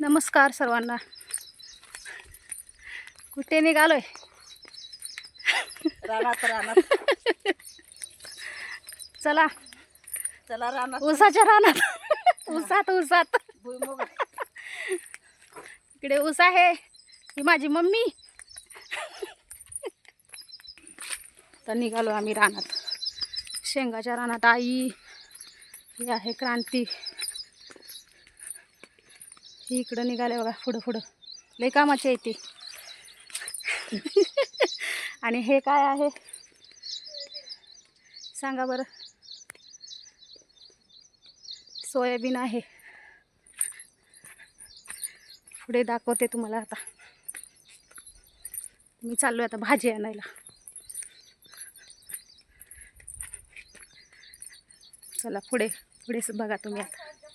नमस्कार सर्वांना. कुठे निघालोय? रानात रानात. चला. चला रानात. ऊसाच्या रानात. ऊसात ऊसात. भुईमुग इकडे ऊस आहे. ही माझी मम्मी. तर निघालो आम्ही रानात. शेंगाच्या रानात आई. ही आहे क्रांती. ही इकडं निघाले बघा पुढं पुढं. लय कामाची आहे ती. आणि हे काय आहे? सांगा बरं. सोयाबीन आहे. पुढे दाखवते तुम्हाला आता. मी चाललो आता भाजी आणायला. चला पुढे पुढे बघा तुम्ही आता.